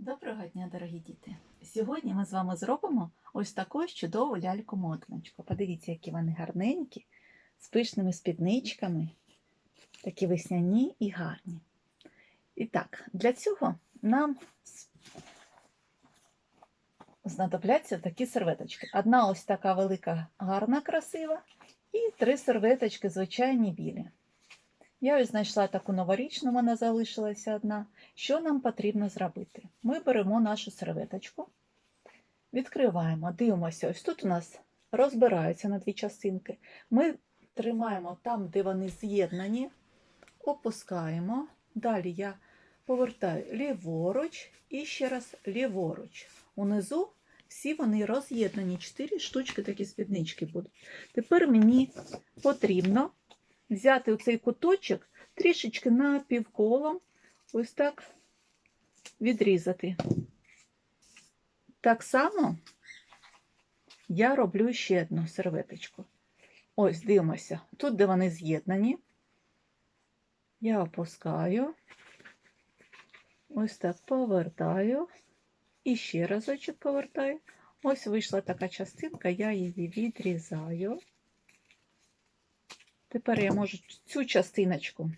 Доброго дня, дорогі діти! Сьогодні ми з вами зробимо ось таку чудову ляльку-мотаночку. Подивіться, які вони гарненькі, з пишними спідничками, такі весняні і гарні. І так, для цього нам знадобляться такі серветочки. Одна ось така велика, гарна, красива, і три серветочки звичайні білі. Я знайшла таку новорічну, в мене залишилася одна. Що нам потрібно зробити? Ми беремо нашу серветочку, відкриваємо, дивимося. Ось тут у нас розбираються на дві частинки. Ми тримаємо там, де вони з'єднані, опускаємо. Далі я повертаю ліворуч і ще раз ліворуч. Унизу всі вони роз'єднані. Чотири штучки такі спіднички будуть. Тепер мені потрібно взяти оцей куточок трішечки напівколом, ось так відрізати. Так само я роблю ще одну серветочку. Ось, дивимося. Тут, де вони з'єднані, я опускаю, ось так повертаю і ще разочок повертаю. Ось вийшла така частинка, я її відрізаю. Тепер я можу цю частиночку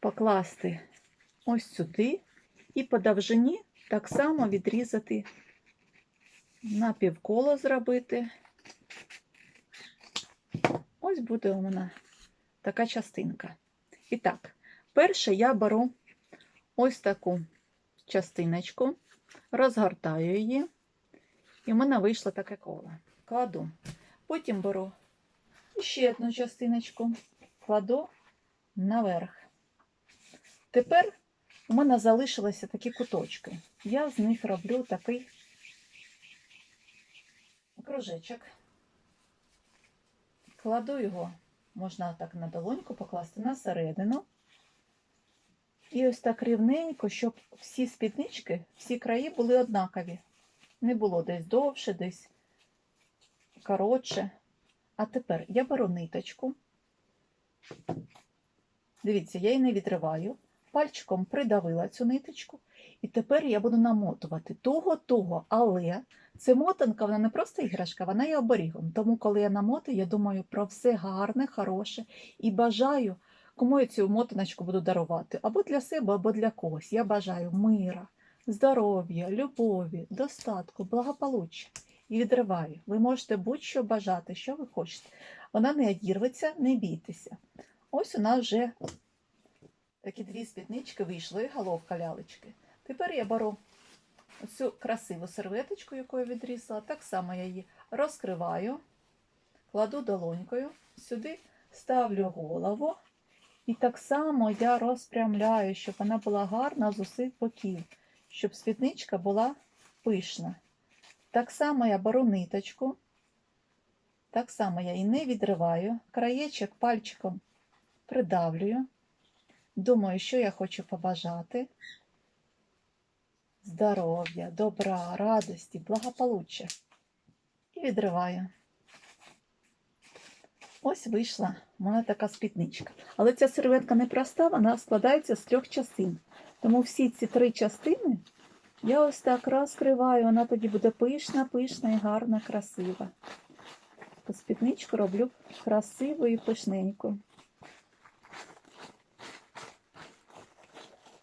покласти ось сюди і по довжині так само відрізати на півколо зробити. Ось буде у мене така частинка. І так, перше я беру ось таку частиночку, розгортаю її, і в мене вийшло таке коло. Кладу. Потім беру ще одну частиночку, кладу наверх. Тепер у мене залишилися такі куточки. Я з них роблю такий кружечок. Кладу його, можна так на долоньку покласти на середину. І ось так рівненько, щоб всі спіднички, всі краї були однакові. Не було десь довше, десь коротше. А тепер я беру ниточку. Дивіться, я її не відриваю. Пальчиком придавила цю ниточку. І тепер я буду намотувати того-того, але це мотанка, вона не просто іграшка, вона є оберігом. Тому, коли я намотую, я думаю про все гарне, хороше і бажаю, кому я цю мотаночку буду дарувати. Або для себе, або для когось. Я бажаю мира, здоров'я, любові, достатку, благополуччя. І відриваю. Ви можете будь-що бажати, що ви хочете. Вона не одірветься, не бійтеся. Ось у нас вже такі дві спіднички вийшли, головка лялечки. Тепер я беру цю красиву серветочку, яку я відрізала. Так само я її розкриваю, кладу долонькою, сюди ставлю голову. І так само я розпрямляю, щоб вона була гарна з усіх боків, щоб спідничка була пишна. Так само я беру ниточку, так само я її не відриваю, краєчок пальчиком придавлюю. Думаю, що я хочу побажати. Здоров'я, добра, радості, благополуччя. І відриваю. Ось вийшла в мене така спідничка. Але ця серветка не проста, вона складається з трьох частин. Тому всі ці три частини я ось так розкриваю, вона тоді буде пишна, пишна і гарна, красива. Таку спідничку роблю красиву і пишненьку.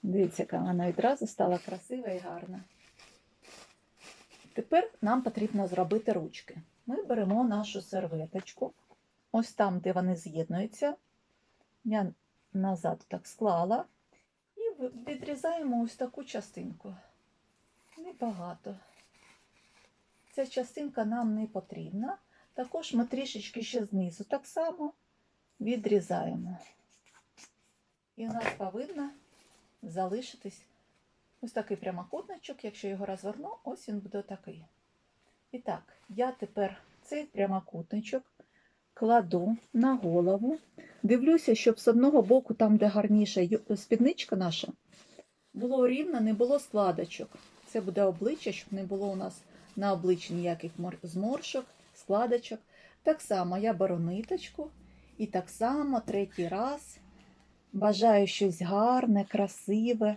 Дивіться, яка вона відразу стала красива і гарна. Тепер нам потрібно зробити ручки. Ми беремо нашу серветочку, ось там, де вони з'єднуються. Я назад так склала і відрізаємо ось таку частинку. Небагато. Ця частинка нам не потрібна. Також ми трішечки ще знизу так само відрізаємо. І у нас повинна залишитись ось такий прямокутничок. Якщо його розверну, ось він буде такий. І так, я тепер цей прямокутничок кладу на голову. Дивлюся, щоб з одного боку, там, де гарніша спідничка наша, було рівно, не було складочок. Це буде обличчя, щоб не було у нас на обличчі ніяких зморшок, складочок. Так само я беру ниточку і так само третій раз бажаю щось гарне, красиве,